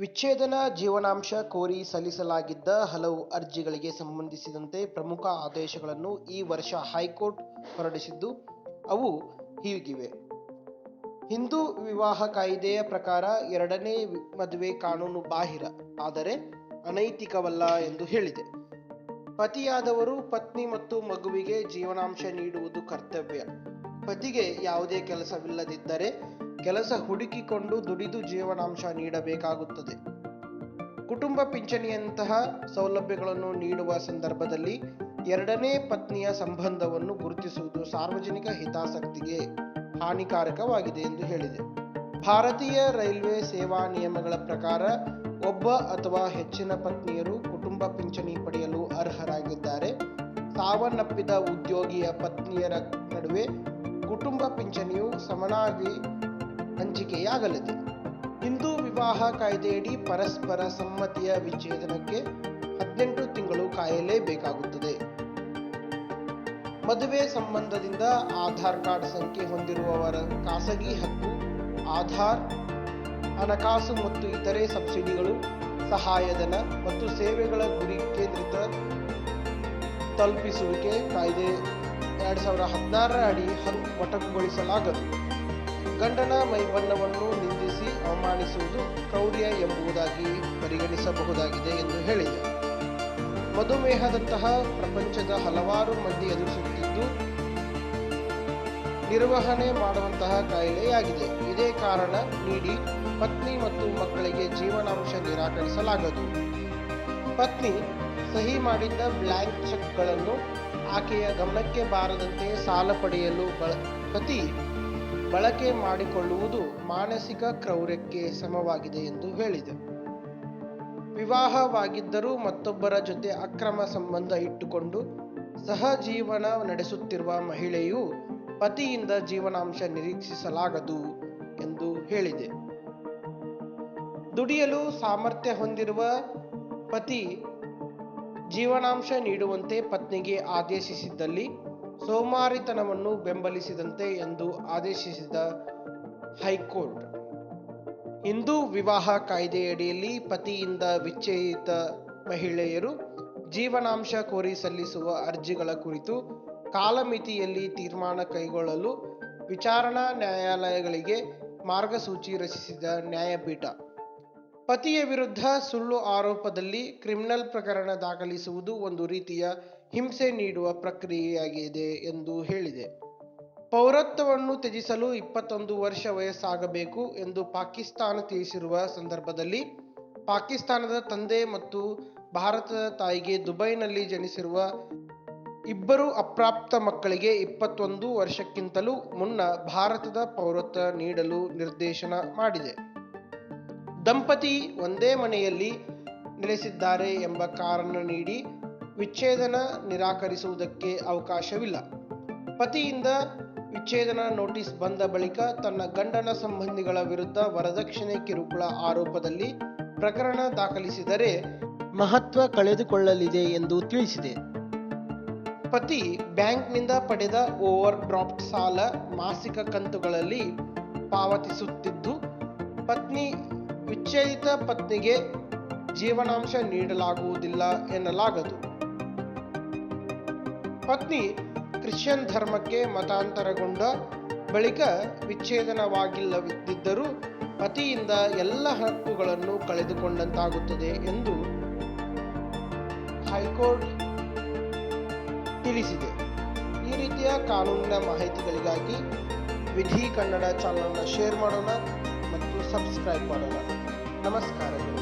ವಿಚ್ಛೇದನ ಜೀವನಾಂಶ ಕೋರಿ ಸಲ್ಲಿಸಲಾಗಿದ್ದ ಹಲವು ಅರ್ಜಿಗಳಿಗೆ ಸಂಬಂಧಿಸಿದಂತೆ ಪ್ರಮುಖ ಆದೇಶಗಳನ್ನು ಈ ವರ್ಷ ಹೈಕೋರ್ಟ್ ಹೊರಡಿಸಿದ್ದು, ಅವು ಹೀಗಿವೆ. ಹಿಂದೂ ವಿವಾಹ ಕಾಯ್ದೆಯ ಪ್ರಕಾರ ಎರಡನೇ ಮದುವೆ ಕಾನೂನು ಬಾಹಿರ, ಆದರೆ ಅನೈತಿಕವಲ್ಲ ಎಂದು ಹೇಳಿದೆ. ಪತಿಯಾದವರು ಪತ್ನಿ ಮತ್ತು ಮಗುವಿಗೆ ಜೀವನಾಂಶ ನೀಡುವುದು ಕರ್ತವ್ಯ. ಪತಿಗೆ ಯಾವುದೇ ಕೆಲಸವಿಲ್ಲದಿದ್ದರೆ ಕೆಲಸ ಹುಡುಕಿಕೊಂಡು ದುಡಿದು ಜೀವನಾಂಶ ನೀಡಬೇಕಾಗುತ್ತದೆ. ಕುಟುಂಬ ಪಿಂಚಣಿಯಂತಹ ಸೌಲಭ್ಯಗಳನ್ನು ನೀಡುವ ಸಂದರ್ಭದಲ್ಲಿ ಎರಡನೇ ಪತ್ನಿಯ ಸಂಬಂಧವನ್ನು ಗುರುತಿಸುವುದು ಸಾರ್ವಜನಿಕ ಹಿತಾಸಕ್ತಿಗೆ ಹಾನಿಕಾರಕವಾಗಿದೆ ಎಂದು ಹೇಳಿದೆ. ಭಾರತೀಯ ರೈಲ್ವೆ ಸೇವಾ ನಿಯಮಗಳ ಪ್ರಕಾರ ಒಬ್ಬ ಅಥವಾ ಹೆಚ್ಚಿನ ಪತ್ನಿಯರು ಕುಟುಂಬ ಪಿಂಚಣಿ ಪಡೆಯಲು ಅರ್ಹರಾಗಿದ್ದಾರೆ. ಸಾವನ್ನಪ್ಪಿದ ಉದ್ಯೋಗಿಯ ಪತ್ನಿಯರ ನಡುವೆ ಕುಟುಂಬ ಪಿಂಚಣಿಯು ಸಮನಾಗಿ ಹಂಚಿಕೆಯಾಗಲಿದೆ. ಹಿಂದೂ ವಿವಾಹ ಕಾಯ್ದೆಯಡಿ ಪರಸ್ಪರ ಸಮ್ಮತಿಯ ವಿಚ್ಛೇದನಕ್ಕೆ ಹದಿನೆಂಟು ತಿಂಗಳು ಕಾಯಲೇಬೇಕಾಗುತ್ತದೆ. ಮದುವೆ ಸಂಬಂಧದಿಂದ ಆಧಾರ್ ಕಾರ್ಡ್ ಸಂಖ್ಯೆ ಹೊಂದಿರುವವರ ಖಾಸಗಿ ಹಕ್ಕು, ಆಧಾರ್, ಹಣಕಾಸು ಮತ್ತು ಇತರೆ ಸಬ್ಸಿಡಿಗಳು, ಸಹಾಯಧನ ಮತ್ತು ಸೇವೆಗಳ ಗುರಿ ಕೇಂದ್ರಿತ ತಲುಪಿಸುವಿಕೆ ಕಾಯ್ದೆ ಎರಡ್ ಸಾವಿರದ ಹದಿನಾರರ ಅಡಿ ಹನ್ ಮೊಟಕುಗೊಳಿಸಲಾಗದು. ಗಂಡನ ಮೈಬಣ್ಣವನ್ನು ನಿಂದಿಸಿ ಅವಮಾನಿಸುವುದು ಕ್ರೌರ್ಯ ಎಂಬುದಾಗಿ ಪರಿಗಣಿಸಬಹುದಾಗಿದೆ ಎಂದು ಹೇಳಿದೆ. ಮಧುಮೇಹದಂತಹ ಪ್ರಪಂಚದ ಹಲವಾರು ಮಂದಿ ಎದುರಿಸುತ್ತಿದ್ದು ನಿರ್ವಹಣೆ ಮಾಡುವಂತಹ ಕಾಯಿಲೆಯಾಗಿದೆ. ಇದೇ ಕಾರಣ ನೀಡಿ ಪತ್ನಿ ಮತ್ತು ಮಕ್ಕಳಿಗೆ ಜೀವನಾಂಶ ನಿರಾಕರಿಸಲಾಗದು. ಪತ್ನಿ ಸಹಿ ಮಾಡಿದ್ದ ಬ್ಲ್ಯಾಂಕ್ ಚೆಕ್ಗಳನ್ನು ಆಕೆಯ ಗಮನಕ್ಕೆ ಬಾರದಂತೆ ಸಾಲ ಪಡೆಯಲು ಪತಿ ಬಳಕೆ ಮಾಡಿಕೊಳ್ಳುವುದು ಮಾನಸಿಕ ಕ್ರೌರ್ಯಕ್ಕೆ ಸಮವಾಗಿದೆ ಎಂದು ಹೇಳಿದೆ. ವಿವಾಹವಾಗಿದ್ದರೂ ಮತ್ತೊಬ್ಬರ ಜೊತೆ ಅಕ್ರಮ ಸಂಬಂಧ ಇಟ್ಟುಕೊಂಡು ಸಹಜೀವನ ನಡೆಸುತ್ತಿರುವ ಮಹಿಳೆಯು ಪತಿಯಿಂದ ಜೀವನಾಂಶ ನಿರೀಕ್ಷಿಸಲಾಗದು ಎಂದು ಹೇಳಿದೆ. ದುಡಿಯಲು ಸಾಮರ್ಥ್ಯ ಹೊಂದಿರುವ ಪತಿ ಜೀವನಾಂಶ ನೀಡುವಂತೆ ಪತ್ನಿಗೆ ಆದೇಶಿಸಿದ್ದಲ್ಲಿ ಸೋಮಾರಿತನವನ್ನು ಬೆಂಬಲಿಸಿದಂತೆ ಎಂದು ಆದೇಶಿಸಿದ ಹೈಕೋರ್ಟ್. ಹಿಂದೂ ವಿವಾಹ ಕಾಯ್ದೆಯಡಿಯಲ್ಲಿ ಪತಿಯಿಂದ ವಿಚ್ಛೇದಿತ ಮಹಿಳೆಯರು ಜೀವನಾಂಶ ಕೋರಿ ಸಲ್ಲಿಸುವ ಅರ್ಜಿಗಳ ಕುರಿತು ಕಾಲಮಿತಿಯಲ್ಲಿ ತೀರ್ಮಾನ ಕೈಗೊಳ್ಳಲು ವಿಚಾರಣಾ ನ್ಯಾಯಾಲಯಗಳಿಗೆ ಮಾರ್ಗಸೂಚಿ ರಚಿಸಿದ ನ್ಯಾಯಪೀಠ. ಪತಿಯ ವಿರುದ್ಧ ಸುಳ್ಳು ಆರೋಪದಲ್ಲಿ ಕ್ರಿಮಿನಲ್ ಪ್ರಕರಣ ದಾಖಲಿಸುವುದು ಒಂದು ರೀತಿಯ ಹಿಂಸೆ ನೀಡುವ ಪ್ರಕ್ರಿಯೆಯಾಗಿದೆ ಎಂದು ಹೇಳಿದೆ. ಪೌರತ್ವವನ್ನು ತ್ಯಜಿಸಲು ಇಪ್ಪತ್ತೊಂದು ವರ್ಷ ವಯಸ್ಸಾಗಬೇಕು ಎಂದು ಪಾಕಿಸ್ತಾನ ತಿಳಿಸಿರುವ ಸಂದರ್ಭದಲ್ಲಿ ಪಾಕಿಸ್ತಾನದ ತಂದೆ ಮತ್ತು ಭಾರತದ ತಾಯಿಗೆ ದುಬೈನಲ್ಲಿ ಜನಿಸಿರುವ ಇಬ್ಬರು ಅಪ್ರಾಪ್ತ ಮಕ್ಕಳಿಗೆ ಇಪ್ಪತ್ತೊಂದು ವರ್ಷಕ್ಕಿಂತಲೂ ಮುನ್ನ ಭಾರತದ ಪೌರತ್ವ ನೀಡಲು ನಿರ್ದೇಶನ ಮಾಡಿದೆ. ದಂಪತಿ ಒಂದೇ ಮನೆಯಲ್ಲಿ ನೆಲೆಸಿದ್ದಾರೆ ಎಂಬ ಕಾರಣ ನೀಡಿ ವಿಚ್ಛೇದನ ನಿರಾಕರಿಸುವುದಕ್ಕೆ ಅವಕಾಶವಿಲ್ಲ. ಪತಿಯಿಂದ ವಿಚ್ಛೇದನ ನೋಟಿಸ್ ಬಂದ ಬಳಿಕ ತನ್ನ ಗಂಡನ ಸಂಬಂಧಿಗಳ ವಿರುದ್ಧ ವರದಕ್ಷಿಣೆ ಕಿರುಕುಳ ಆರೋಪದಲ್ಲಿ ಪ್ರಕರಣ ದಾಖಲಿಸಿದರೆ ಮಹತ್ವ ಕಳೆದುಕೊಳ್ಳಲಿದೆ ಎಂದು ತಿಳಿಸಿದೆ. ಪತಿ ಬ್ಯಾಂಕ್ನಿಂದ ಪಡೆದ ಓವರ್ ಡ್ರಾಫ್ಟ್ ಸಾಲ ಮಾಸಿಕ ಕಂತುಗಳಲ್ಲಿ ಪಾವತಿಸುತ್ತಿದ್ದು, ಪತ್ನಿ ವಿಚ್ಛೇದಿತ ಪತ್ನಿಗೆ ಜೀವನಾಂಶ ನೀಡಲಾಗುವುದಿಲ್ಲ ಎನ್ನಲಾಗದು. ಪತ್ನಿ ಕ್ರಿಶ್ಚಿಯನ್ ಧರ್ಮಕ್ಕೆ ಮತಾಂತರಗೊಂಡ ಬಳಿಕ ವಿಚ್ಛೇದನವಾಗಿಲ್ಲದಿದ್ದರೂ ಪತಿಯಿಂದ ಎಲ್ಲ ಹಕ್ಕುಗಳನ್ನು ಕಳೆದುಕೊಂಡಂತಾಗುತ್ತದೆ ಎಂದು ಹೈಕೋರ್ಟ್ ತಿಳಿಸಿದೆ. ಈ ರೀತಿಯ ಕಾನೂನಿನ ಮಾಹಿತಿಗಳಿಗಾಗಿ ವಿಧಿ ಕನ್ನಡ ಚಾನಲ್ನ ಶೇರ್ ಮಾಡೋಣ ಮತ್ತು ಸಬ್ಸ್ಕ್ರೈಬ್ ಮಾಡೋಣ. ನಮಸ್ಕಾರಗಳು.